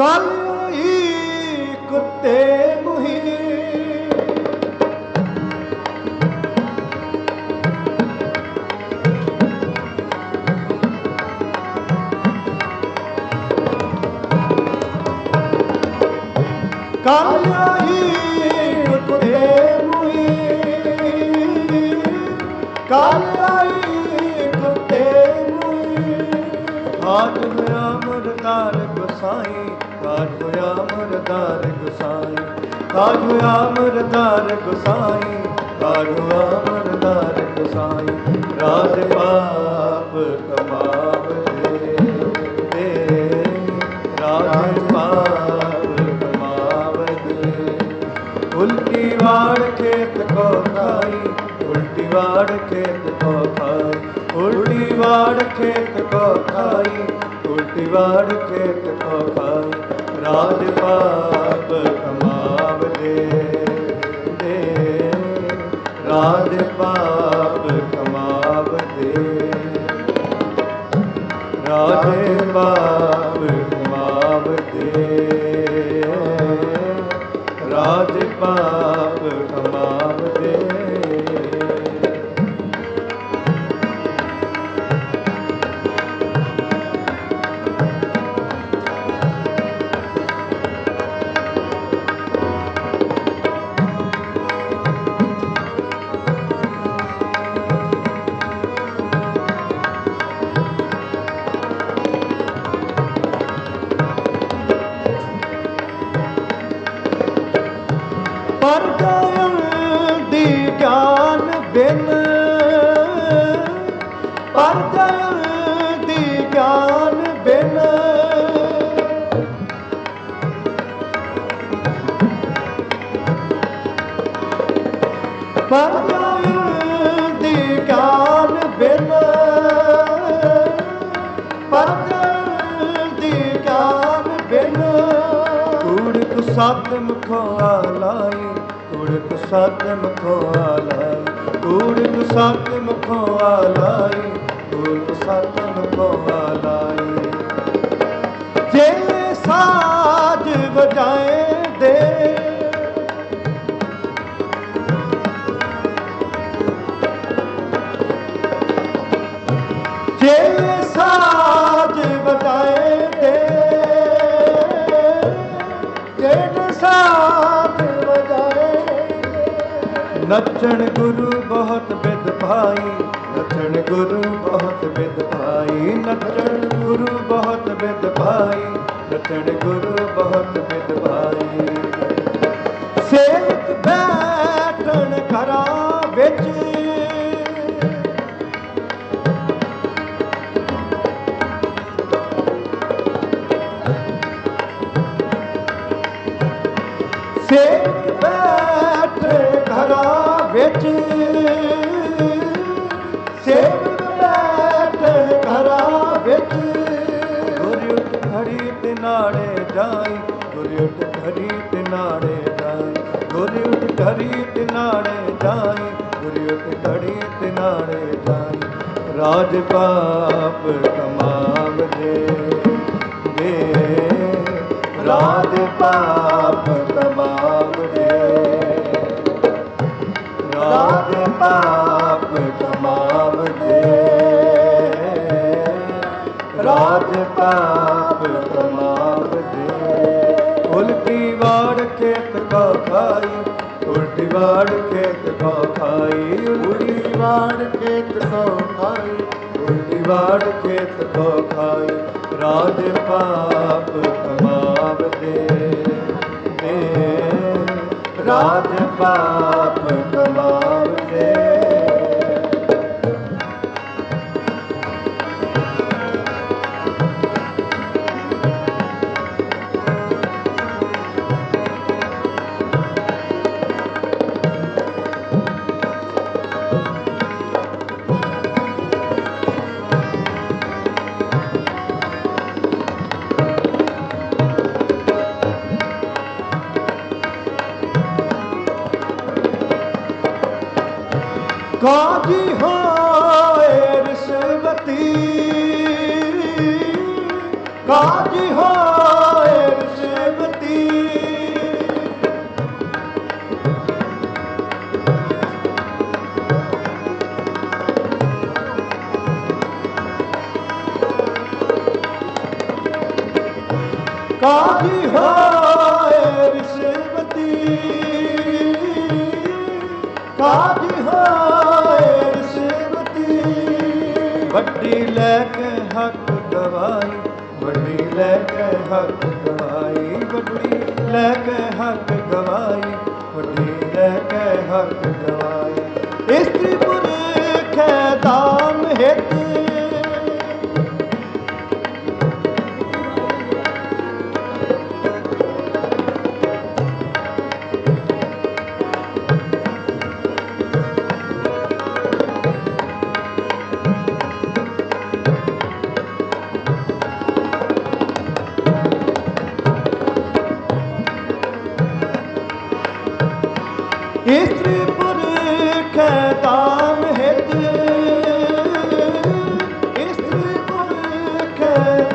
ਕੱਲ ਹੀ ਕੁੱਤੇ ਮੁਹੀ। ਕਾਲਿਆਈ ਮਰਦਾਰ ਗੁਸਾਈ ਹਾਜ ਹੋਇਆ ਮਰਦਾਰ ਗੁਸਾਈ ਹਾਜ ਹੋਇਆ ਮਰਦਾਰ ਗੁਸਾਈ ਰਾਜ ਪਾਪ ਕਮਾਵਦੇ ਦੇ ਰਾਜ ਪਾਪ ਕਮਾਵਦੇ ਉਲਟੀ ਵਾੜ ਖੇਤ ਕੋ ਖਾਈ ਉਲਟੀ ਵਾੜ ਖੇਤ ਕੋ ਖਾਈ ਉਲਟੀ ਵਾੜ ਖੇਤ ਕੋ ਖਾਈ ਉਲਟੀ ਵਾੜ ਖੇਤ ਕੋ ਖਾਈ ਰਾਜ ਪਾਪ ਕਮਾਵਦੇ ਦੇ ਰਾਜ ਪਾਪ ਕਮਾਵਦੇ ਰਾਜ ਬਾਪ ਕਮਾਵਦੇ ਰਾਜ ਪਾਪ ਸਤ ਮੁਖੋ ਆਲਾਈ ਕੂੜਕ ਸਤ ਮੁਖੋ ਆਲਾਈ ਕੂੜਕ ਸਤ ਮੁਖੋ ਆਲਾਈ ਕੂੜਕ ਸਤ ਮੁਖੋ ਆਲਾਈ ਜੇ ਸਾਜ ਵਜਾਏ ਨੱਚਣ ਗੁਰੂ ਬਹੁਤ ਬਿਦ ਭਾਈ, ਨੱਚਣ ਗੁਰੂ ਬਹੁਤ ਬਿਦ ਭਾਈ, ਨੱਚਣ ਗੁਰੂ ਬਹੁਤ ਬਿਦ ਭਾਈ, ਨੱਚਣ ਗੁਰੂ ਬਹੁਤ ਬਿਦ ਭਾਈ। ਸੇਵਕ ਬੈਠਣ ਘਰਾਂ ਵਿੱਚ। ਸੇਵਕ ਬੈਠੇ ਜਾਈ। ਗੁਰੂ ਉੱਠ ਘੜੀ ਤੇ ਨਾੜੇ ਜਾਈ। ਗੁਰੂ ਉੱਠ ਘੜੀ ਤੇ ਜਾਈ। ਗੁਰੂ ਉੱਠ ਘੜੀ ਤੇ ਨਾੜੇ ਜਾਈ। ਰਾਜ ਪਾਪ ਕਮਾਵਦੇ ਦੇ। ਰਾਜ ਪਾਪ ਕਮਾਵਦੇ ਰਾਜ ਪਾਪ ਕੋ ਖਾਈ ਉਲਟੀ ਵਾੜ ਖੇਤ ਕੋ ਖਾਈ। ਉਲਟੀ ਵਾੜ ਖੇਤ ਕੋ ਖਾਈ। ਉਲਟੀ ਵਾੜ ਖੇਤ ਕੋ ਖਾਈ ਰਾਜ ਪਾਪ ਕਮਾਵਦੇ ਨੇ। ਰਾਜ ਪਾਪ ਕਾਜੀ ਹੋਏ ਰਿਸ਼ਵਤੀ। ਕਾਜੀ ਹੋਏ ਕਾਜੀ ਹੋਏ ਵੱਡੀ ਲੈ ਕੇ ਹੱਕ ਗਵਾਈ, ਵੱਡੀ ਲੈ ਕੇ ਹੱਕ ਦਵਾਈ ਵੱਡੀ ਲੈ ਕੇ ਹੱਕ ਗਵਾਈ, ਵੱਡੀ ਲੈ ਕੇ ਹੱਕ ਦਵਾਈ ਇਸ ਪੁਰਖ ਹੈ ਹਿਤ ਦਾਮ ਹਿਤ ਇਸਤਰੀ ਪੁਰਖ ਹੈ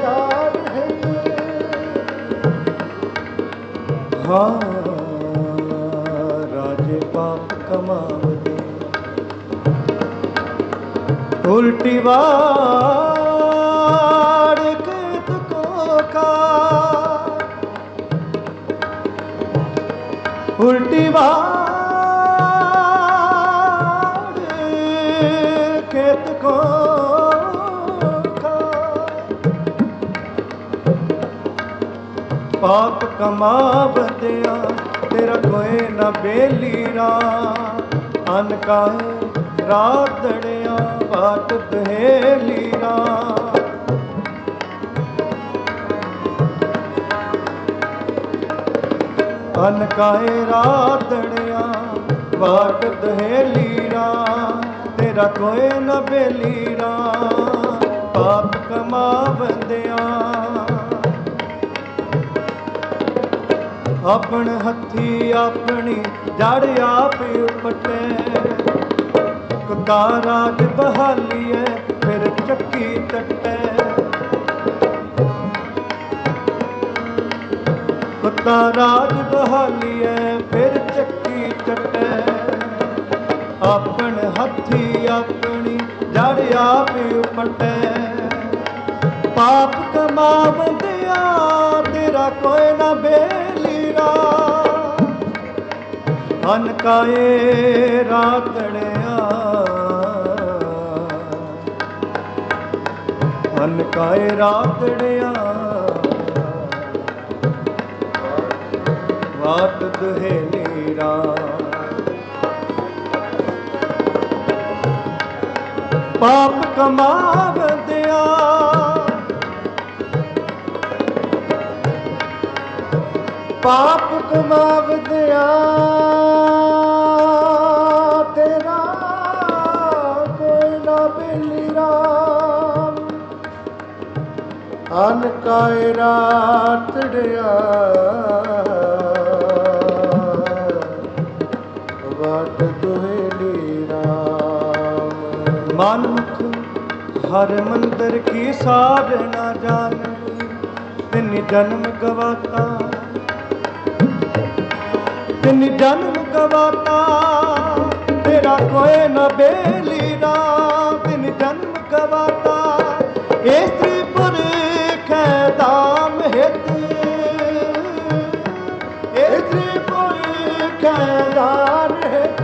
ਪਾਪ ਕਮਾਵਦਿਆ, ਤੇਰਾ ਕੋਈ ਨਾ ਬੇਲੀਰਾ ਅਨ ਕਾਹੇ ਰਾਤ ਦੜਿਆ ਬਾਟ ਦਹੇਲੀਰਾ ਅਨ ਕਾਏ ਰਾਤੜਿਆ ਵਾਟ ਦਹੇਲੀਰਾ ਤੇਰਾ ਕੋਈ ਨਾ ਬੇਲੀਰਾ ਪਾਪ ਕਮਾਵੰਦਿਆ ਆਪਣ ਹੱਥੀ ਆਪਣੀ ਜੜ ਆਪ ਉਪਟੇ। ਕੁੱਤਾ ਰਾਜ ਬਹਾਲੀਏ ਫਿਰ ਚੱਕੀ ਟੱਟੇ ਕੁੱਤਾ ਰਾਜ ਬਹਾਲੀਐ, ਫਿਰ ਚੱਕੀ ਚੱਟੈ ਆਪਣ ਹੱਥੀ ਆਪਣੀ ਜੜ ਆਪ ਉਪਟੈ। ਪਾਪ ਕਮਾਵੰਦਿਆ, ਤੇਰਾ ਕੋਈ ਨਾ ਬੇ ਅਨ ਕਾਏ ਰਾਤੜਿਆ ਅਨ ਕਾਏ ਰਾਤੜਿਆ ਵਾਟ ਦੁਹੇਲੀਰਾ ਪਾਪ ਕਮਾਵਦਿਆ ਪਾਪ ਕਮਾਵਦਿਆ ਤੇਰਾ ਕੋਈ ਨਾ ਬੇਲੀਰਾ ਅਨ ਕਾਇ ਰਾਤੜਿਆ ਵਾਟ ਦੁਹੇਲੀ ਰਾਮ। ਮਨਮੁਖ, ਹਰ ਮੰਦਰ ਕੀ ਸਾਰ ਜਾਣ, ਤਿੰਨ ਜਨਮ ਗਵਾਤਾ ਤਿੰਨ ਜਨਮ ਗਵਾਤਾ, ਤੇਰਾ ਕੋਈ ਨਾ ਬੇਲੀ ਨਾ ਤਿੰਨ ਜਨਮ ਗਵਾਤਾ। ਇਸ ਪੁਰਖ ਹੈ ਦਾਮ ਹਿਤ। ਇਸਤਰੀ ਪੁਰਖ ਹੈ ਦਾਮ ਹਿਤ।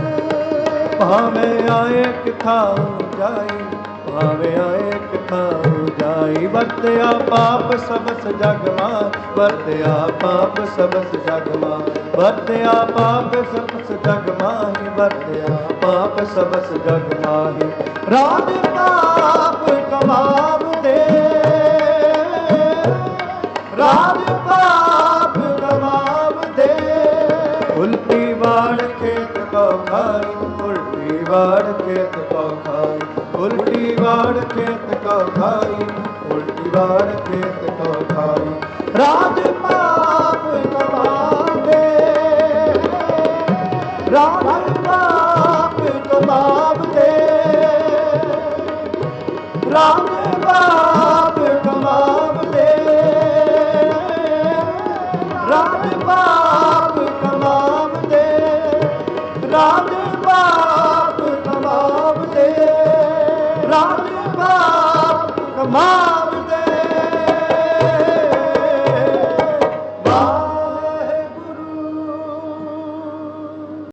ਭਾਵੇਂ ਆਏ ਕਿਥਾਉ ਜਾਈ। ਭਾਵੇਂ ਆਏ ਕਿਥਾਉ ਜਾਈ, ਵਰਤਿਆ ਪਾਪ ਸਬਸ ਜਗਮਾ ਵਰਤਿਆ ਪਾਪ ਸਬਸ ਜਗਮਾ ਵਰਤਿਆ ਪਾਪ ਸਬਸ ਜਗਮਾਹੀ ਵਰਤਿਆ ਪਾਪ ਸਬਸ ਜਗ ਮਾਹੀ। ਰਾਜ ਪਾਪ ਕਮਾਵਦੇ ਰਾਜ ਵਾੜ ਖੇਤ ਕੋ ਖਾਈ, ਉਲਟੀ ਵਾੜ ਖੇਤ ਕੋ ਖਾਈ। ਰਾਜ ਪਾਪ ਕਮਾਵੇ। ਰਾਜ ਪਾਪ ਕਮਾਵੇ। ਰਾਜ ਪਾਪ ਕਮਾਵੇ। ਰਾਜ ਪਾਪ ਪਾਪ